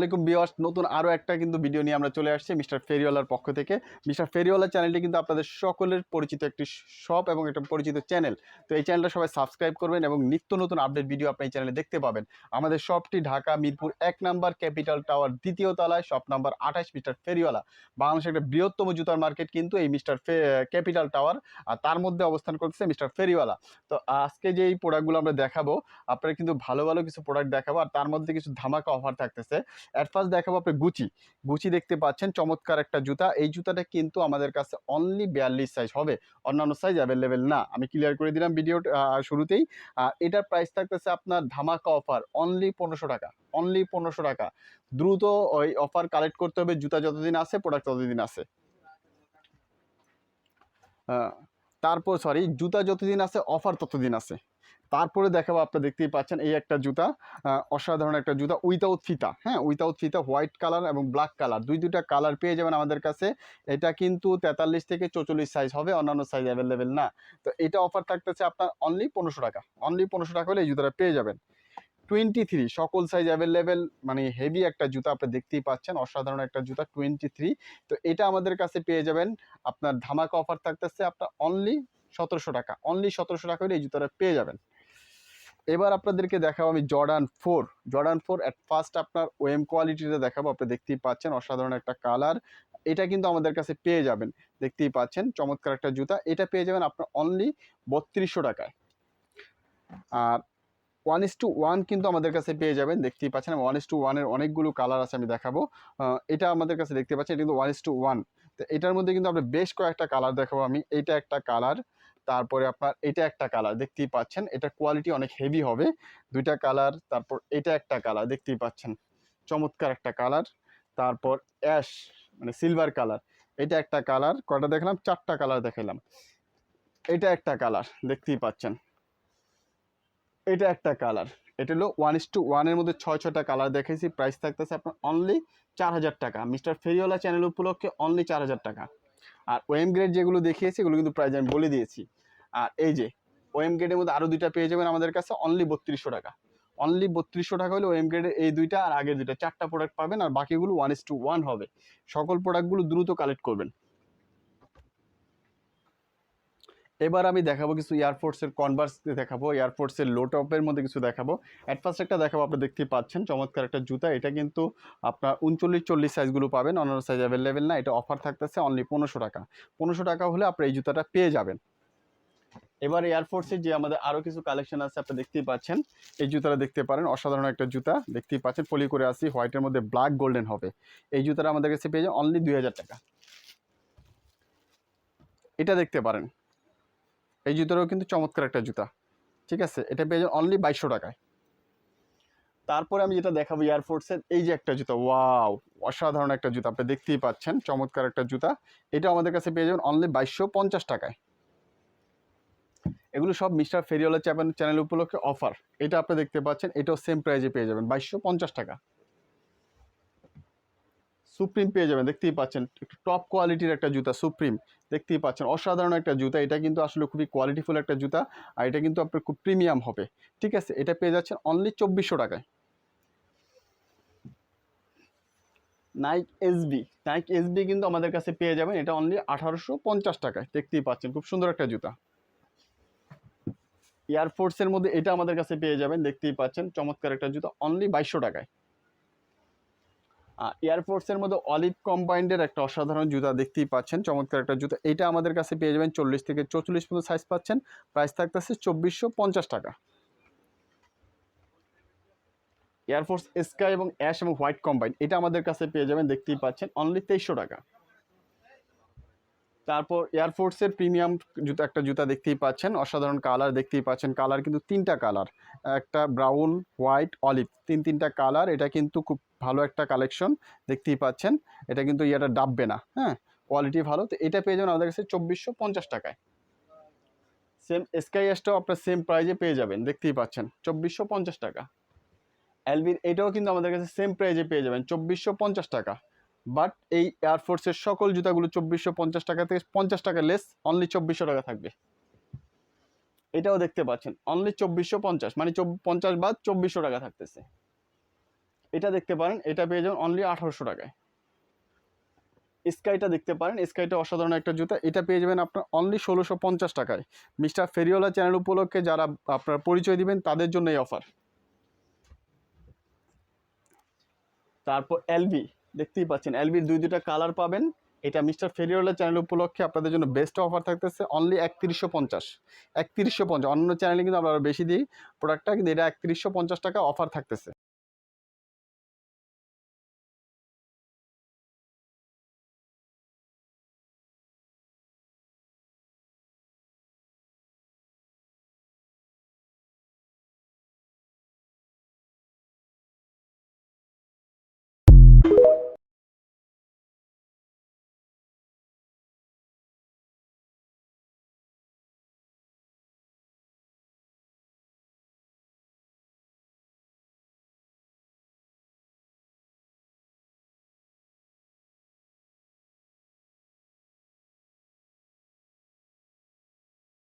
আলাইকুম বিওয়াস নতুন আরও একটা কিন্তু ভিডিও নিয়ে আমরা চলে আসছি মিস্টার ফেরিওয়ালার পক্ষ থেকে। মিস্টার ফেরিওয়ালা চ্যানেলটি কিন্তু আপনাদের সকলের পরিচিত একটি শপ এবং একটা পরিচিত চ্যানেল। তো এই চ্যানেলটা সবাই সাবস্ক্রাইব করবেন এবং নিত্য নতুন আপডেট ভিডিও আপনি এই চ্যানেলে দেখতে পাবেন। আমাদের শপটি ঢাকা, মিরপুর এক নাম্বার, ক্যাপিটাল টাওয়ার দ্বিতীয় তলায়, শপ নাম্বার আঠাশ, মিস্টার ফেরিওয়ালা। বাংলাদেশের একটা বৃহত্তম জুতার মার্কেট কিন্তু এই মিস্টার ক্যাপিটাল টাওয়ার, আর তার মধ্যে অবস্থান করতেছে মিস্টার ফেরিওয়ালা। তো আজকে যে এই প্রোডাক্টগুলো আমরা দেখাবো, আপনারা কিন্তু ভালো ভালো কিছু প্রোডাক্ট দেখাবো, আর তার মধ্যে কিছু ধামাকা অফার থাকতেছে। অ্যাট ফার্স্ট দেখাবো আপনি গুচি গুচি দেখতে পাচ্ছেন চমৎকার একটা জুতা। এই জুতাটা কিন্তু আমাদের কাছে অনলি বিয়াল্লিশ সাইজ হবে। অন্যান্য সাইজ অ্যাভেলেবেল না। আমি ক্লিয়ার করে দিলাম ভিডিও শুরুতেই। এটার প্রাইস থাকতেছে আপনার ধামাকা অফার অনলি পনেরোশো টাকা। অনলি পনেরোশো টাকা। দ্রুত ওই অফার কালেক্ট করতে হবে। জুতা যতদিন আছে প্রোডাক্ট ততদিন আছে। আহ, তারপর সরি জুতা যতদিন আছে অফার ততদিন আছে। তারপরে দেখাবো, আপনারা দেখতেই পাচ্ছেন এই একটা জুতা অসাধারণ একটা জুতা উইথাউট ফিতা হ্যাঁ উইথাউট ফিতা হোয়াইট কালার এবং ব্ল্যাক কালার দুই দুটা কালার পেয়ে যাবেন আমাদের কাছে। এটা কিন্তু তেতাল্লিশ থেকে চৌচল্লিশ সাইজ হবে, অন্যান্য সাইজ অ্যাভেলেবেল না। তো এটা অফার থাকতেছে আপনার অনলি পনেরোশো টাকা অনলি পনেরোশো টাকা হলে এই জুতাটা পেয়ে যাবেন। টোয়েন্টি থ্রি সকল সাইজ অ্যাভেলেবেল মানে হেভি একটা জুতা আপনি দেখতেই পাচ্ছেন, অসাধারণ একটা জুতা টোয়েন্টি থ্রি তো এটা আমাদের কাছে পেয়ে যাবেন, আপনার ধামাকা অফার থাকতেছে আপনার অনলি সতেরোশো টাকা অনলি সতেরোশো টাকা হলে এই জুতাটা পেয়ে যাবেন। এবার আপনাদেরকে দেখাবো আমি Jordan four Jordan four at first আপনার ওয়েম কোয়ালিটিটা দেখাবো, আপনি দেখতেই পাচ্ছেন অসাধারণ একটা কালার এটা কিন্তু আমাদের কাছে পেয়ে যাবেন, দেখতেই পাচ্ছেন, চমৎকার একটা জুতা। এটা পেয়ে যাবেন আপনার অনলি বত্রিশশো টাকায়। আর ওয়ান ইস টু ওয়ান কিন্তু আমাদের কাছে পেয়ে যাবেন, দেখতেই পাচ্ছেন। ওয়ান ইস টু ওয়ানের অনেকগুলো কালার আছে, আমি দেখাবো। এটা আমাদের কাছে দেখতে পাচ্ছেন, এটা কিন্তু ওয়ান ইস টু ওয়ান তো এটার মধ্যে কিন্তু আমরা বেশ কয়েকটা কালার দেখাবো আমি। এইটা একটা কালার তারপরে আপনার এটা একটা কালার দেখতেই পাচ্ছেন। এটা কোয়ালিটি অনেক হেভি হবে। দুইটা কালার তারপর এটা একটা কালার দেখতেই পাচ্ছেন। চমৎকার একটা কালার তারপর অ্যাশ মানে সিলভার কালার এটা একটা কালার কটা দেখলাম? চারটা কালার দেখালাম। এটা একটা কালার দেখতেই পাচ্ছেন। এটা একটা কালার এটা হলো ওয়ান ইস টু ওয়ানের মধ্যে ছয় ছটা কালার দেখেছি প্রাইস থাকতেছে আপনার অনলি চার হাজার টাকা। মিস্টার ফেরিওয়ালা চ্যানেল উপলক্ষে অনলি চার হাজার টাকা। আর ওয়েম গ্রেড যেগুলো দেখিয়েছি, এগুলো কিন্তু প্রাইস আমি বলে দিয়েছি। আর এই যে ওএম গ্রেডের মধ্যে আরও দুইটা পেয়ে যাবেন আমাদের কাছে অনলি বত্রিশশো টাকা। অনলি বত্রিশশো টাকা হলে ওএম গ্রেডের এই দুইটা আর আগের দুইটা। চারটা প্রোডাক্ট পাবেন আর বাকিগুলো ওয়ান ইস টু ওয়ান হবে। সকল প্রোডাক্টগুলো দ্রুত কালেক্ট করবেন। এবার আমি দেখাবো কিছু এয়ারফোর্সের কনভার্স দেখাবো এয়ারফোর্সের লো টপের মধ্যে কিছু দেখাবো। অ্যাট ফার্স্ট একটা দেখাবো, আপনি দেখতেই পাচ্ছেন। চমৎকার একটা জুতা, এটা কিন্তু আপনার উনচল্লিশ, চল্লিশ সাইজগুলো পাবেন। অন্যান্য সাইজ অ্যাভেলেবেল না, এটা অফার থাকতেছে অনলি পনেরোশো টাকা। পনেরোশো টাকা হলে আপনি এই জুতাটা পেয়ে যাবেন। এবার এয়ারফোর্সের যে আমাদের আরও কিছু কালেকশন আছে, আপনি দেখতেই পাচ্ছেন। এই জুতাটা দেখতে পারেন, অসাধারণ একটা জুতা, দেখতেই পাচ্ছেন। পলি করে আসি হোয়াইটের মধ্যে ব্ল্যাক গোল্ডেন হবে। এই জুতাটা আমাদের কাছে পেয়ে যান অনলি দুই হাজার টাকা। এটা দেখতে পারেন। এই জুতাটাও কিন্তু চমৎকার একটা জুতা। ঠিক আছে? এটা পেয়ে যান অনলি বাইশশো টাকায়। তারপরে আমি যেটা দেখাবো এয়ারফোর্সের এই যে একটা জুতা, ওয়াও! অসাধারণ একটা জুতা, আপনি দেখতেই পাচ্ছেন, চমৎকার একটা জুতা। এটা আমাদের কাছে পেয়ে যাবেন অনলি বাইশশো পঞ্চাশ টাকায়। এগুলো সব মিস্টার ফেরিওয়ালা চ্যানেল উপলক্ষে অফার এটা আপনি দেখতে পাচ্ছেন, এটাও সেম প্রাইজে পেয়ে যাবেন, বাইশশো পঞ্চাশ টাকা। সুপ্রিম পেয়ে যাবেন, দেখতেই পাচ্ছেন। একটু টপ কোয়ালিটির একটা জুতা সুপ্রিম দেখতেই পাচ্ছেন। অসাধারণ একটা জুতা, এটা কিন্তু আসলে খুবই কোয়ালিটিফুল একটা জুতা, আর এটা কিন্তু আপনার খুব প্রিমিয়াম হবে। ঠিক আছে, এটা পেয়ে যাচ্ছেন অনলি চব্বিশশো টাকায়। নাইক এসবি নাইক এসবি কিন্তু আমাদের কাছে পেয়ে যাবেন, এটা অনলি আঠারোশো পঞ্চাশ টাকায়, দেখতেই পাচ্ছেন। খুব সুন্দর একটা জুতা। এয়ারফোর্সের মধ্যে এটা আমাদের কাছে পেয়ে যাবেন, দেখতেই পাচ্ছেন। চমৎকার একটা জুতা অনলি বাইশশো টাকায়। এয়ারফোর্সের মধ্যে অলিভ কম্বাইন্ডের একটা অসাধারণ জুতা দেখতেই পাচ্ছেন। চমৎকার একটা জুতা। এটা আমাদের কাছে পেয়ে যাবেন চল্লিশ থেকে চৌচল্লিশ পর্যন্ত সাইজ পাচ্ছেন। প্রাইস থাকতেছে চব্বিশশো পঞ্চাশ টাকা। এয়ারফোর্স স্কাই এবং অ্যাশ এবং হোয়াইট কম্বাইন এটা আমাদের কাছে পেয়ে যাবেন, দেখতেই পাচ্ছেন অনলি তেইশশো টাকা। তারপর এয়ারফোর্সের প্রিমিয়াম জুতা, একটা জুতা দেখতেই পাচ্ছেন, অসাধারণ কালার দেখতেই পাচ্ছেন। কালার কিন্তু তিনটা কালার একটা ব্রাউন হোয়াইট অলিভ তিন তিনটা কালার এটা কিন্তু খুব ভালো একটা কালেকশন দেখতেই পাচ্ছেন। এটা কিন্তু ইয়েটা ডাববে না হ্যাঁ কোয়ালিটি ভালো। তো এটা পেয়ে যাবেন আমাদের কাছে চব্বিশশো পঞ্চাশ টাকায়। সেম স্কাই এসটাও আপনার সেম প্রাইজে পেয়ে যাবেন, দেখতেই পাচ্ছেন, চব্বিশশো পঞ্চাশ টাকা। এলবির এটাও কিন্তু আমাদের কাছে সেম প্রাইজে পেয়ে যাবেন, চব্বিশশো পঞ্চাশ টাকা। বাট এই এয়ারফোর্সের সকল জুতাগুলো চব্বিশশো পঞ্চাশ টাকা থেকে পঞ্চাশ টাকা লেস অনলি চব্বিশশো টাকা থাকবে। এটাও দেখতে পাচ্ছেন অনলি চব্বিশশো পঞ্চাশ মানে পঞ্চাশ বাদ চব্বিশশো টাকা থাকতেছে। এটা দেখতে পারেন, এটা পেয়ে যাবেন অনলি আঠারোশো টাকায়। স্কাইটা দেখতে পারেন স্কাইটা অসাধারণ একটা জুতা, এটা পেয়ে যাবেন আপনার অনলি ষোলোশো পঞ্চাশ টাকায়। মিস্টার ফেরিওলা চ্যানেল উপলক্ষে যারা আপনার পরিচয় দিবেন, তাদের জন্য এই অফার তারপর এলবি দেখতেই পাচ্ছেন। এলবির দুই দুইটা কালার পাবেন। এটা মিস্টার ফেরিওলা চ্যানেল উপলক্ষে আপনাদের জন্য বেস্ট অফার থাকতেছে। অনলি একত্রিশশো পঞ্চাশ। একত্রিশশো পঞ্চাশ। অন্য চ্যানেলে কিন্তু আমরা আরও বেশি দিই। প্রোডাক্টটা কিন্তু এটা একত্রিশশো পঞ্চাশ টাকা অফার থাকতেছে।